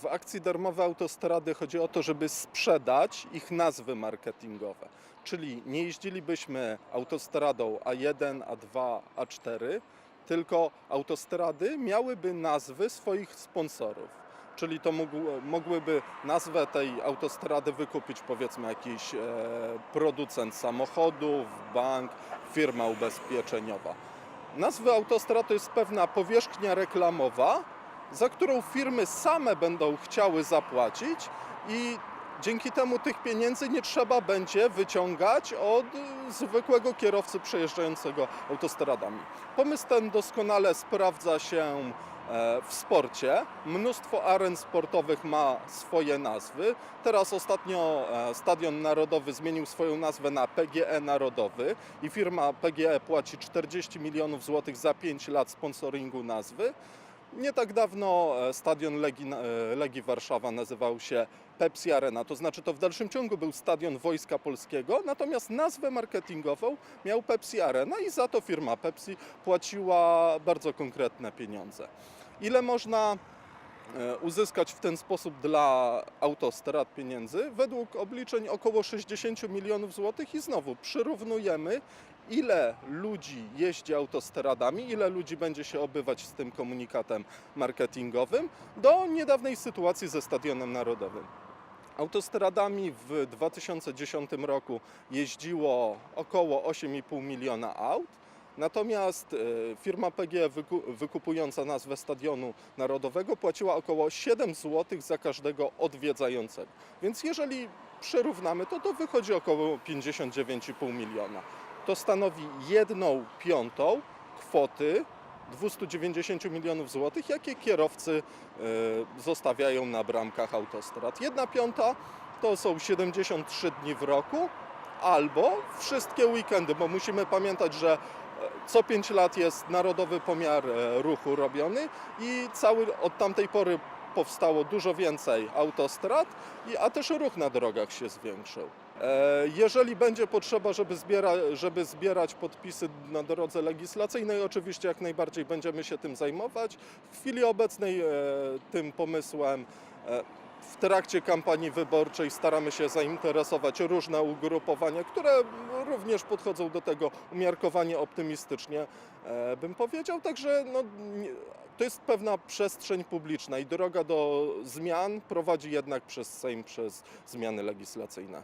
W akcji darmowe autostrady chodzi o to, żeby sprzedać ich nazwy marketingowe. Czyli nie jeździlibyśmy autostradą A1, A2, A4, tylko autostrady miałyby nazwy swoich sponsorów. Czyli to mogłyby nazwę tej autostrady wykupić powiedzmy jakiś e, producent samochodów, bank, firma ubezpieczeniowa. Nazwy autostrad to jest pewna powierzchnia reklamowa, za którą firmy same będą chciały zapłacić i dzięki temu tych pieniędzy nie trzeba będzie wyciągać od zwykłego kierowcy przejeżdżającego autostradami. Pomysł ten doskonale sprawdza się e, w sporcie. Mnóstwo aren sportowych ma swoje nazwy. Teraz ostatnio e, Stadion Narodowy zmienił swoją nazwę na PGE Narodowy i firma PGE płaci 40 milionów złotych za 5 lat sponsoringu nazwy. Nie tak dawno e, stadion Legii, e, Legii Warszawa nazywał się Pepsi Arena, to znaczy to w dalszym ciągu był stadion Wojska Polskiego, natomiast nazwę marketingową miał Pepsi Arena i za to firma Pepsi płaciła bardzo konkretne pieniądze. Ile można e, uzyskać w ten sposób dla autostrad pieniędzy? Według obliczeń około 60 milionów złotych i znowu przyrównujemy ile ludzi jeździ autostradami, ile ludzi będzie się obywać z tym komunikatem marketingowym do niedawnej sytuacji ze Stadionem Narodowym. Autostradami w 2010 roku jeździło około 8,5 miliona aut. Natomiast e, firma PG wyku- wykupująca nazwę Stadionu Narodowego płaciła około 7 zł za każdego odwiedzającego. Więc jeżeli przyrównamy, to to wychodzi około 59,5 miliona. To stanowi jedną piątą kwoty 290 milionów złotych, jakie kierowcy e, zostawiają na bramkach autostrad. Jedna piąta to są 73 dni w roku albo wszystkie weekendy, bo musimy pamiętać, że e, co 5 lat jest narodowy pomiar e, ruchu robiony i cały od tamtej pory powstało dużo więcej autostrad, a też ruch na drogach się zwiększył. E, Jeżeli będzie potrzeba, żeby, zbiera, żeby zbierać podpisy na drodze legislacyjnej, oczywiście jak najbardziej będziemy się tym zajmować. W chwili obecnej e, tym pomysłem e, w trakcie kampanii wyborczej staramy się zainteresować różne ugrupowania, które również podchodzą do tego umiarkowanie optymistycznie, e, bym powiedział. Także no, to jest pewna przestrzeń publiczna i droga do zmian prowadzi jednak przez Sejm, przez zmiany legislacyjne.